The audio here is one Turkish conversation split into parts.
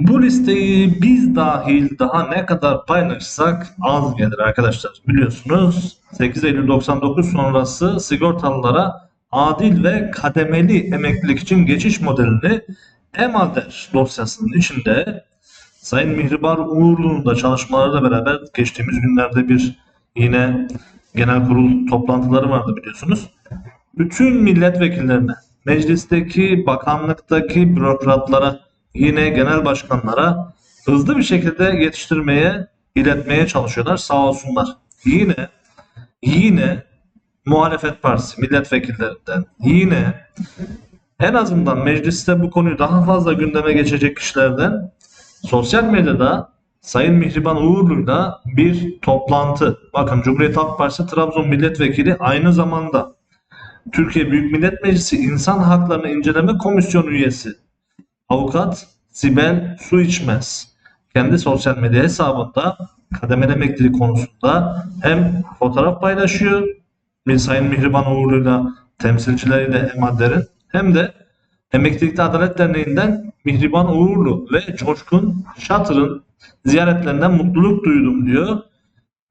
Bu listeyi biz dahil daha ne kadar paylaşsak az gelir arkadaşlar. Biliyorsunuz 8 Eylül 99 sonrası sigortalılara adil ve kademeli emeklilik için geçiş modelini EMADER dosyasının içinde Sayın Mihribar Uğurlu'nun da çalışmalarıyla beraber geçtiğimiz günlerde bir yine genel kurul toplantıları vardı biliyorsunuz. Bütün milletvekillerine, meclisteki, bakanlıktaki bürokratlara, yine genel başkanlara hızlı bir şekilde yetiştirmeye, iletmeye çalışıyorlar sağ olsunlar. Yine yine muhalefet partisi milletvekillerinden yine en azından mecliste bu konuyu daha fazla gündeme geçecek kişilerden sosyal medyada Sayın Mihriban Uğurlu'yla bir toplantı. Bakın Cumhuriyet Halk Partisi Trabzon Milletvekili aynı zamanda Türkiye Büyük Millet Meclisi İnsan Haklarını İnceleme Komisyonu üyesi avukat Sibel Su İçmez kendi sosyal medya hesabında kademeli emeklilik konusunda hem fotoğraf paylaşıyor bir Sayın Mihriban Uğurlu'yla temsilcileriyle Emadler'in hem de Emeklilikte Adalet Derneği'nden Mihriban Uğurlu ve Coşkun Şatır'ın ziyaretlerinden mutluluk duydum diyor.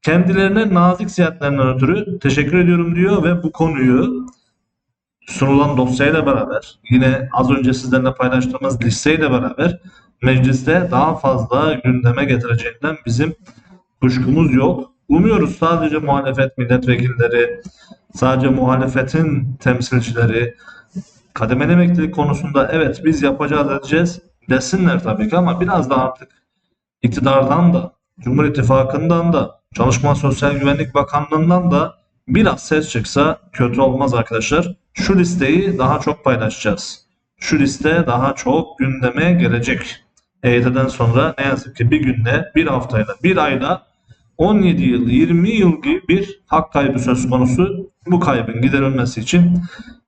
Kendilerine nazik ziyaretlerinden ötürü teşekkür ediyorum diyor ve bu konuyu sunulan dosyayla beraber yine az önce sizlerle paylaştığımız listeyle beraber mecliste daha fazla gündeme getireceğinden bizim kuşkumuz yok. Umuyoruz sadece muhalefet milletvekilleri, sadece muhalefetin temsilcileri kademeli emeklilik konusunda evet biz yapacağız edeceğiz desinler tabii ki ama biraz da artık iktidardan da, Cumhur İttifakı'ndan da, Çalışma Sosyal Güvenlik Bakanlığı'ndan da biraz ses çıksa kötü olmaz arkadaşlar. Şu listeyi daha çok paylaşacağız. Şu liste daha çok gündeme gelecek. EYT'den sonra ne yazık ki bir günde, bir haftayla, bir ayla 17 yıl, 20 yıl gibi bir hak kaybı söz konusu. Bu kaybın giderilmesi için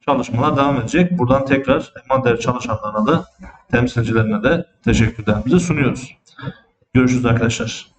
çalışmalar devam edecek. Buradan tekrar Emader çalışanlarına da temsilcilerine de teşekkürlerimizi sunuyoruz. Görüşürüz arkadaşlar.